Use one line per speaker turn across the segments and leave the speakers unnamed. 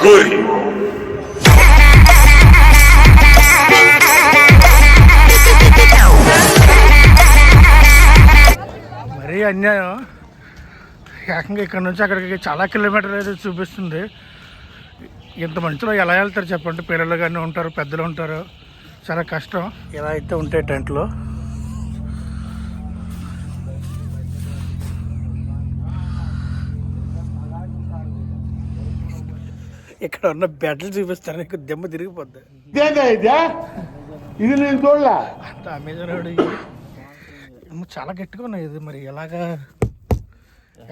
అఘోరి
మరీ అన్యాయం. ఏకంగా ఇక్కడ నుంచి అక్కడికి చాలా కిలోమీటర్లు అయితే చూపిస్తుంది. ఇంత మంచిలో ఎలా వెళ్తారు చెప్పండి? పిల్లలు కానీ ఉంటారు పెద్దలు ఉంటారు. చాలా కష్టం. ఎలా అయితే ఉంటాయి టెంట్లో. ఇక్కడ ఉన్న బెడ్లు చూపిస్తారు నీకు దెమ్మ తిరిగిపోద్ది.
ఇదే? ఇది నేను చూడలే.
అంత అమెజాన్ చాలా గట్టిగా ఉన్నాయి ఇది మరి. ఎలాగా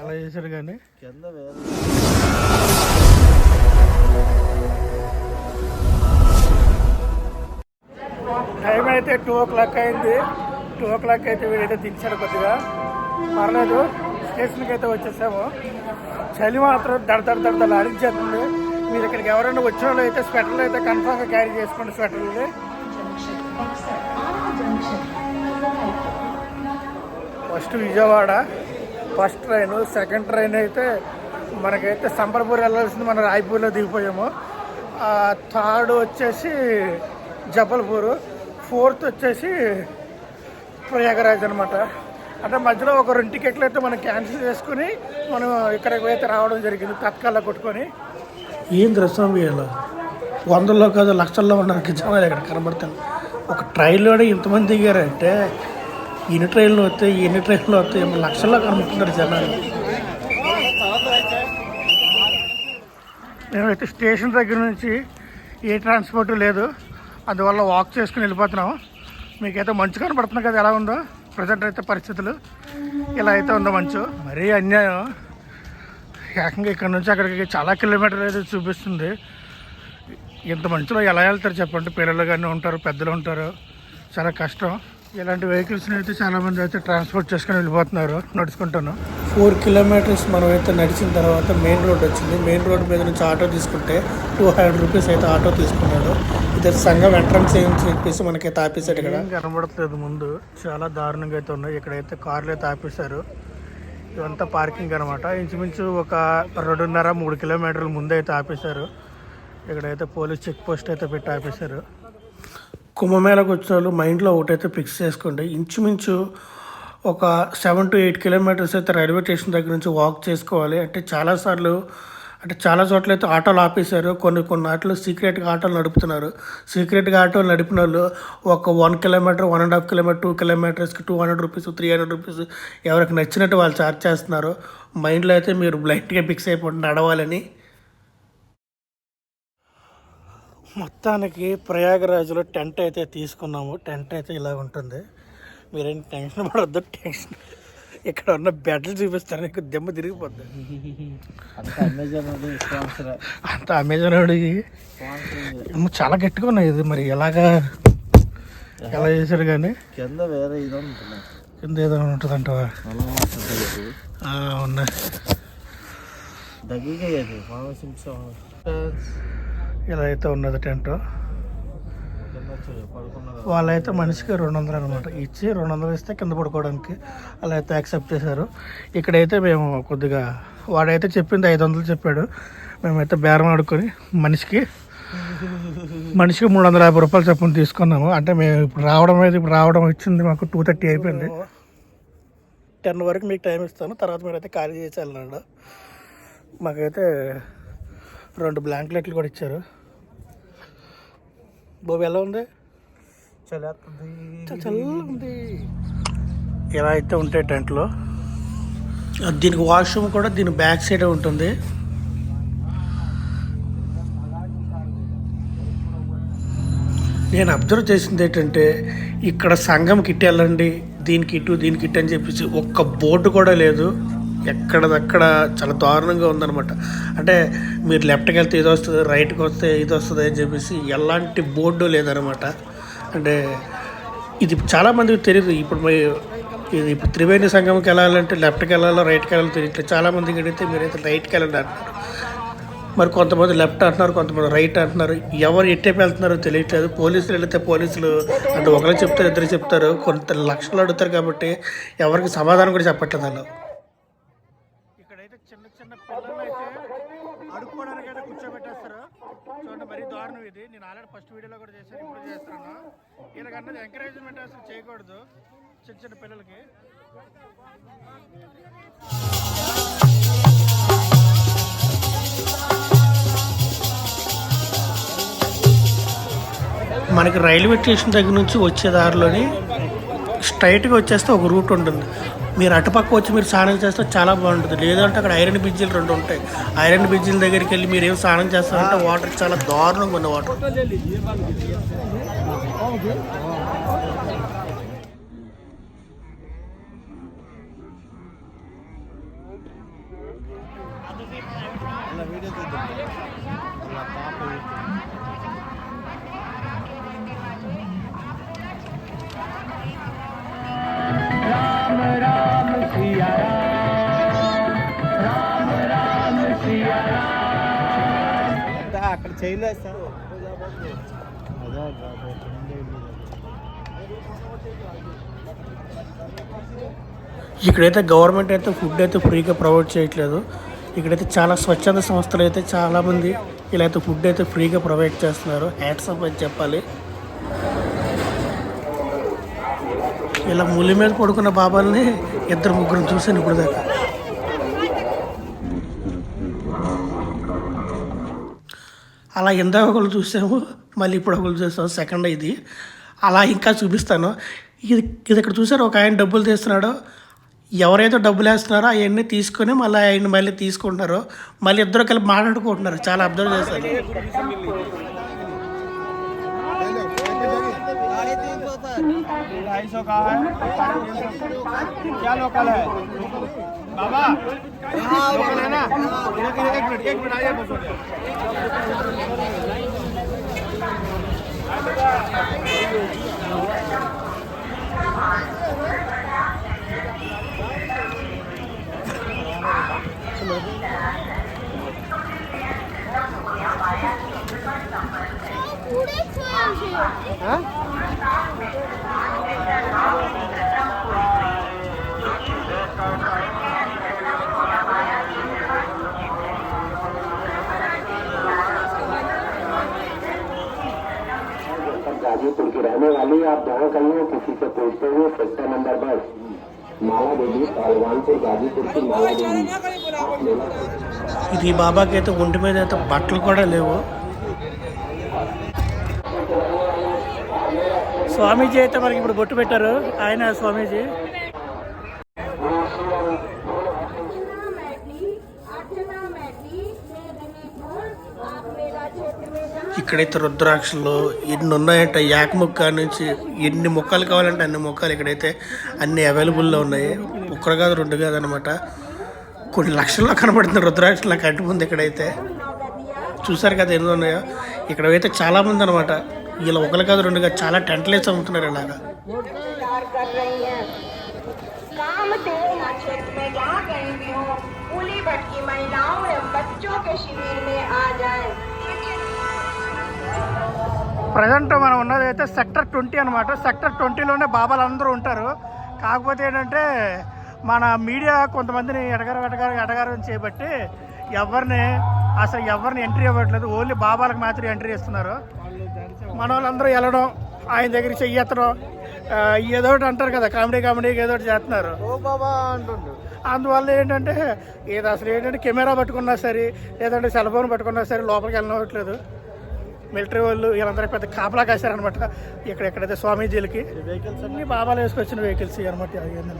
ఎలా చేశారు కానీ? టైం అయితే టూ ఓ క్లాక్ అయింది. టూ ఓ క్లాక్ అయితే వీడైతే దించాడు కొద్దిగా. పర్లేదు స్టేషన్కి అయితే వచ్చేసాము. చలి మాత్రం దడ దడ దడ అడిచేస్తుంది మీరు ఇక్కడికి ఎవరైనా వచ్చిన వాళ్ళు అయితే స్వెటర్లు అయితే కన్ఫామ్గా క్యారీ చేసుకోండి స్వెటర్లు first Vijayawada first train second train అయితే మనకైతే సంబర్పూర్ వెళ్ళాల్సింది మనం రాయపూర్లో దిగిపోయాము. థర్డ్ వచ్చేసి జబల్పూర్ ఫోర్త్ వచ్చేసి ప్రయాగరాజ్ అనమాట అంటే మధ్యలో ఒక రెండు టికెట్లు అయితే మనం క్యాన్సిల్ చేసుకుని మనం ఇక్కడికి అయితే రావడం జరిగింది తత్కాల కొట్టుకొని. ఏం దృశ్యం వీళ్ళు వందల్లో కాదు లక్షల్లో ఉన్నారు జనాలు ఇక్కడ కనబడతాను ఒక ట్రైన్లోనే ఇంతమంది దిగారంటే ఎన్ని ట్రైన్లు వస్తాయి ఎన్ని ట్రైన్లు వస్తాయి లక్షల్లో కనబడుతున్నారు జనాలు. మేమైతే స్టేషన్ దగ్గర నుంచి ఏ ట్రాన్స్పోర్ట్ లేదు. అందువల్ల వాక్ చేసుకుని వెళ్ళిపోతున్నాము. మీకైతే మంచు కనబడుతుంది కదా ఎలా ఉందో? ప్రజెంట్ అయితే పరిస్థితులు ఇలా అయితే ఉందో మంచు. మరీ అన్యాయం. ఏకంగా ఇక్కడ నుంచి అక్కడికి చాలా కిలోమీటర్లు అయితే చూపిస్తుంది. ఇంత మంచిలో ఎలా వెళ్తారు చెప్పండి? పిల్లలు కానీ ఉంటారు పెద్దలు ఉంటారు. చాలా కష్టం. ఇలాంటి వెహికల్స్ని అయితే చాలా మంది అయితే ట్రాన్స్పోర్ట్ చేసుకొని వెళ్ళిపోతున్నారు. నడుచుకుంటాను. ఫోర్ కిలోమీటర్స్ మనం అయితే నడిచిన తర్వాత మెయిన్ రోడ్ వచ్చింది. మెయిన్ రోడ్ మీద నుంచి ఆటో తీసుకుంటే టూ హండ్రెడ్ రూపీస్ అయితే ఆటో తీసుకున్నాడు. ఇది సంఘం ఎంట్రన్స్ అని చెప్పేసి మనకైతే ఆపేశాడు ఇక్కడ. కనబడట్లేదు ముందు. చాలా దారుణంగా అయితే ఉన్నాయి. ఇక్కడైతే కార్లు అయితే ఆపేశారు. ఇదంతా పార్కింగ్ అనమాట ఇంచుమించు ఒక రెండున్నర మూడు కిలోమీటర్ల ముందే అయితే ఆపేశారు. ఇక్కడైతే పోలీస్ చెక్ పోస్ట్ అయితే పెట్టి ఆపేశారు. కుంభమేళకు వచ్చిన వాళ్ళు మైండ్లో ఒకటైతే ఫిక్స్ చేసుకోండి. ఇంచుమించు ఒక seven to eight kilometres railway railway station దగ్గర నుంచి వాక్ చేసుకోవాలి. అంటే చాలాసార్లు అంటే చాలా చోట్ల అయితే ఆటోలు ఆపేశారు. కొన్ని కొన్ని ఆటలు సీక్రెట్గా ఆటోలు నడుపుతున్నారు. సీక్రెట్గా ఆటోలు నడిపిన వాళ్ళు ఒక one kilometre one and half kilometre two కిలోమీటర్స్కి two hundred rupees three hundred rupees ఎవరికి నచ్చినట్టు వాళ్ళు చార్జ్ చేస్తున్నారు. మైండ్లో అయితే మీరు బ్లైండ్గా ఫిక్స్ అయిపోయి నడవాలని. మొత్తానికి ప్రయాగరాజులో టెంట్ అయితే తీసుకున్నాము. టెంట్ అయితే ఇలా ఉంటుంది. మీరేం టెన్షన్ పడొద్దు. టెన్షన్ ఇక్కడ ఉన్న బెడ్లు చూపిస్తారు నీకు దెమ్మ తిరిగిపోద్ది.
అంత అమెజాన్
వాడికి ఏమో చాలా గట్టిగా ఉన్నాయి ఇది మరి. ఎలాగా ఎలా చేశారు కానీ
కింద వేరే ఇది ఉంటుంది
కింద ఉన్నాయి.
దగ్గరగా అది మామసింహం
ఇలా అయితే ఉన్నది టెంట్? వాళ్ళైతే మనిషికి రెండు వందలు అనమాట ఇచ్చి రెండు వందలు ఇస్తే కింద పడుకోవడానికి అలా అయితే యాక్సెప్ట్ చేశారు. ఇక్కడైతే మేము కొద్దిగా వాడైతే చెప్పింది ఐదు వందలు చెప్పాడు. మేమైతే బేరం ఆడుకొని మనిషికి మనిషికి మూడు వందల యాభై రూపాయలు చొప్పున తీసుకున్నాము. అంటే మేము ఇప్పుడు రావడం అయితే ఇప్పుడు రావడం వచ్చింది మాకు టూ థర్టీ అయిపోయింది. టెన్ వరకు మీకు టైం ఇస్తాను. తర్వాత మీరైతే ఖాళీ చేసి వెళ్ళండి. మాకైతే రెండు బ్లాంకెట్లు కూడా ఇచ్చారు. బాబు ఎలా ఉంది?
చలేస్తుంది
చాలా చల్లగా ఉంది ఇలా అయితే ఉంటాయి టెంట్లో. దీనికి వాష్రూమ్ కూడా దీని బ్యాక్ సైడ్ ఉంటుంది. నేను అబ్జర్వ్ చేసింది ఏంటంటే ఇక్కడ సంఘంకి ఇటు వెళ్ళండి దీనికి ఇటు దీనికి ఇటు అని చెప్పేసి ఒక్క బోర్డు కూడా లేదు. ఎక్కడదక్కడ చాలా దారుణంగా ఉందన్నమాట. అంటే మీరు లెఫ్ట్కి వెళ్తే ఇది వస్తుంది రైట్కి వస్తే ఇది వస్తుంది అని చెప్పేసి ఎలాంటి బోర్డు లేదనమాట అంటే ఇది చాలామందికి తెలియదు ఇప్పుడు మరి ఇది ఇప్పుడు త్రివేణి సంఘంకి వెళ్ళాలంటే లెఫ్ట్కి వెళ్ళాలో రైట్కి వెళ్ళాలో తెలియట్లేదు చాలా మందికి అడిగితే మీరైతే రైట్కి వెళ్ళండి అంటున్నారు. మరి కొంతమంది లెఫ్ట్ అంటున్నారు కొంతమంది రైట్ అంటున్నారు. ఎవరు ఎట్టేపు వెళ్తున్నారో తెలియట్లేదు. పోలీసులు వెళితే పోలీసులు అంటే ఒకరు చెప్తారు ఇద్దరు చెప్తారు. కొంత లక్షలు అడుగుతారు కాబట్టి ఎవరికి సమాధానం కూడా చెప్పట్లేదు వాళ్ళు ఇక్కడైతే చిన్న చిన్న పిల్లలు అయితే ఆడుకోవడానికి అయితే కూర్చోబెట్టేస్తారు అంటే మరీ దారుణం ఇది. నేను ఆల్రెడీ ఫస్ట్ వీడియోలో కూడా చేశాను ఇప్పుడు చేస్తున్నాను వీళ్ళకన్నది ఎంకరేజ్మెంట్ అసలు చేయకూడదు చిన్న చిన్న పిల్లలకి. మనకి రైల్వే స్టేషన్ దగ్గర నుంచి వచ్చే దారిలోని స్ట్రైట్గా వచ్చేస్తే ఒక రూట్ ఉంటుంది. మీరు అటుపక్క వచ్చి మీరు స్నానం చేస్తే చాలా బాగుంటుంది. లేదంటే అక్కడ ఐరన్ బ్రిడ్జిలు రెండు ఉంటాయి. ఐరన్ బ్రిడ్జిల దగ్గరికి వెళ్ళి మీరు ఏం స్నానం చేస్తారంటే వాటర్ చాలా దారుణంగా ఉంది వాటర్.
వీడియో అక్కడ చేయలేదు సార్
ఇక్కడైతే గవర్నమెంట్ అయితే ఫుడ్ అయితే ఫ్రీగా ప్రొవైడ్ చేయట్లేదు. ఇక్కడైతే చాలా స్వచ్ఛంద సంస్థలు అయితే చాలామంది ఇలా అయితే ఫుడ్ అయితే ఫ్రీగా ప్రొవైడ్ చేస్తున్నారు. హ్యాట్సప్ అని చెప్పాలి. ఇలా ములి మీద పడుకున్న బాబాల్ని ఇద్దరు ముగ్గురు చూశాను ఇప్పుడు దాకా అలా ఇందాక ఒకళ్ళు చూసాము మళ్ళీ ఇప్పుడు ఒకళ్ళు చూసాము సెకండ్ ఇది. అలా ఇంకా చూపిస్తాను. ఇది ఇది ఇక్కడ చూసారు? ఒక ఆయన డబ్బులు తీస్తున్నాడు. ఎవరైతే డబ్బులు వేస్తున్నారో అవన్నీ తీసుకొని మళ్ళీ ఆయన మళ్ళీ తీసుకుంటున్నారు మళ్ళీ ఇద్దరు కలిపి మాట్లాడుకుంటున్నారు. చాలా అబ్జర్వ్ చేశాను
ढाई सौ का है। क्या लोकल है? बाबा लोकल है ना? एक एक मिनट एक मिनट आइए
की रहने वाली आप जहाँ कहीं हो किसी से पूछते हुए सेक्टर नंबर दस माला देवी पहलवानपुर गाजीपुर की माला देवी
ఇది బాబాకి అయితే ఒంటి మీద అయితే బట్టలు కూడా లేవు స్వామీజీ అయితే మనకి ఇప్పుడు బొట్టు పెట్టారు ఆయన స్వామీజీ ఇక్కడైతే రుద్రాక్షలు ఎన్ని ఉన్నాయంట యాక ముక్క నుంచి ఎన్ని మొక్కలు కావాలంటే అన్ని మొక్కలు ఇక్కడైతే అన్ని అవైలబుల్లో ఉన్నాయి ఒక్కరు కాదు రెండు కాదు అనమాట కొన్ని లక్షల్లో కనబడుతుంది రుద్రాక్షలు నాకు కంటి ముందు ఇక్కడైతే చూసారు కదా ఎన్ని ఉన్నాయో ఇక్కడ అయితే చాలా మంది అనమాట వీళ్ళు ఒకరు కాదు రెండు కాదు చాలా టెంట్లు వేసి అమ్ముతున్నారు ఇలాగా
इंतजार कर रही हैं कामदेव नक्षत्र में जहाँ कहीं भी हो पूली भटकी महिलाओं एवं बच्चों के शिविर में आ जाएं।
ప్రజెంట్ మనం ఉన్నది అయితే సెక్టర్ ట్వంటీ అనమాట సెక్టర్ ట్వంటీలోనే బాబాలు అందరూ ఉంటారు. కాకపోతే ఏంటంటే మన మీడియా కొంతమందిని ఎడగారు ఎడగారు ఎడగారం చేయబట్టి ఎవరిని అసలు ఎవరిని ఎంట్రీ ఇవ్వట్లేదు. ఓన్లీ బాబాలకు మాత్రం ఎంట్రీ ఇస్తున్నారు. మన వాళ్ళందరూ వెళ్ళడం ఆయన దగ్గరికి చెయ్యెత్తడం ఏదో ఒకటి అంటారు కదా కామెడీ కామెడీ ఏదో ఒకటి చేస్తున్నారు.
ఓ బాబా అంటుండు.
అందువల్ల ఏంటంటే ఏది అసలు ఏంటంటే కెమెరా పట్టుకున్నా సరే లేదంటే సెల్ ఫోన్ పట్టుకున్నా సరే లోపలికి వెళ్ళనవట్లేదు. మిలిటరీ వాళ్ళు వీళ్ళందరూ పెద్ద కాపలా కాశారనమాట ఇక్కడ ఎక్కడైతే స్వామీజీలకి
వెహికల్స్
అన్ని బాబాలు వేసుకొచ్చిన వెహికల్స్ అనమాట అవన్నీ.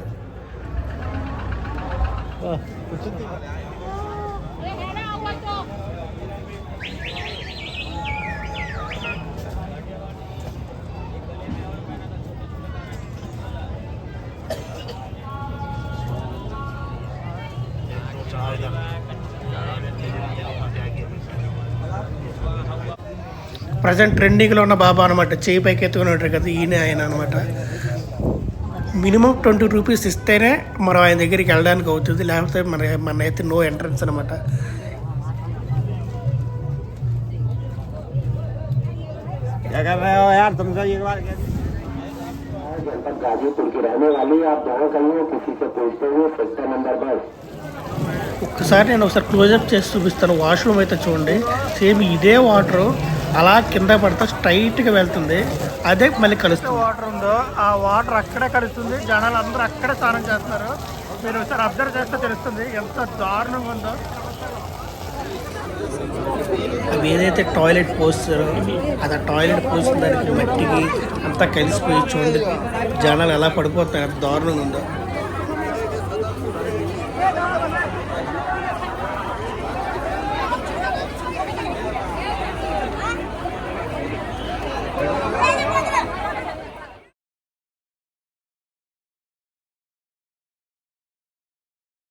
ప్రజెంట్ ట్రెండింగ్లో ఉన్న బాబా అనమాట చేయి పైకి ఎత్తుకుని ఉంటారు కదా ఈయన ఆయన అనమాట మినిమం ట్వంటీ రూపీస్ ఇస్తేనే మనం ఆయన దగ్గరికి వెళ్ళడానికి అవుతుంది. లేకపోతే మన మన అయితే నో ఎంట్రన్స్ అనమాట ఒక్కసారి నేను ఒకసారి క్లోజ్అప్ చేసి చూపిస్తాను. వాష్రూమ్ అయితే చూడండి. సేమ్ ఇదే వాటరు. అలా కింద పడితే స్ట్రైట్గా వెళ్తుంది. అదే మళ్ళీ కలుస్తుంది. వాటర్ ఉందో ఆ వాటర్ అక్కడే కలుస్తుంది. జనాలు అందరూ అక్కడే స్నానం చేస్తున్నారు. మీరు ఒకసారి అబ్జర్వ్ చేస్తే తెలుస్తుంది ఎంత దారుణంగా ఉందో. అవి ఏదైతే టాయిలెట్ పోస్తారో అది ఆ టాయిలెట్ పోసిన దానికి మట్టికి అంతా కలిసిపోయి చూడండి. జనాలు ఎలా పడిపోతున్నారు దారుణంగా ఉందో.